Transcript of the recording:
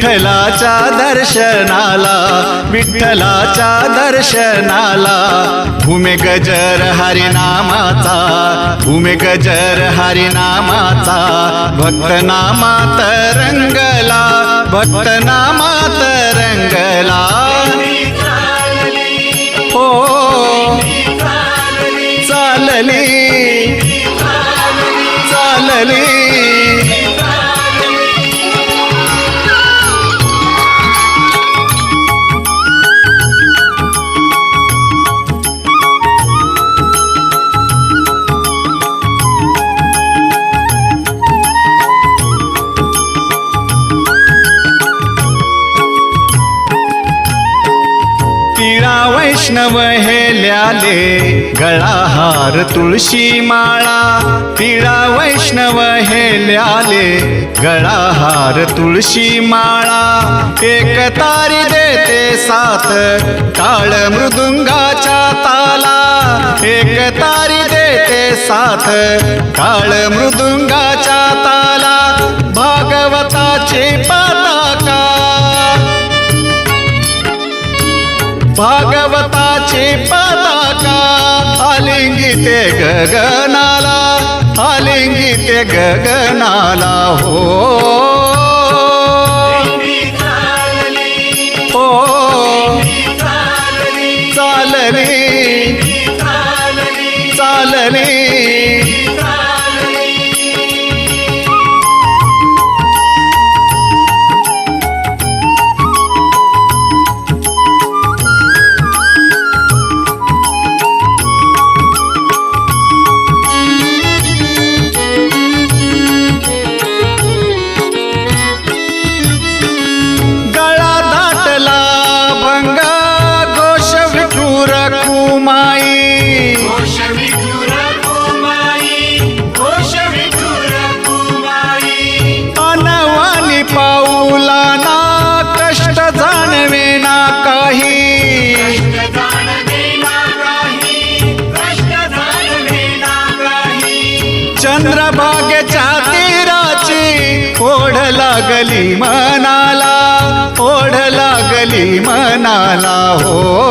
विठ्ठलाच्या दर्शनाला विठ्ठलाच्या दर्शनाला. भूमे गजर हरिनामाचा भूमे गजर हरिनामाचा. भक्त नामात रंगला भक्त नामात रंगला हो चालली चालली. वैष्णव हे ल्याले गळाहार तुळशी माळा तिळा वैष्णव हे ल्याले गळाहार तुळशी माळा. एक तारी देते साथ काळ मृदुंगाच्या ताला. एक तारी देते साथ काळ मृदुंगाच्या ताला. भागवताची पात भागवताची पताका आलिंगी ते गगनाला आलिंगी ते गगनाला हो. हो. चालली चालली. लागली मनाला ओढ लागली मनाला हो.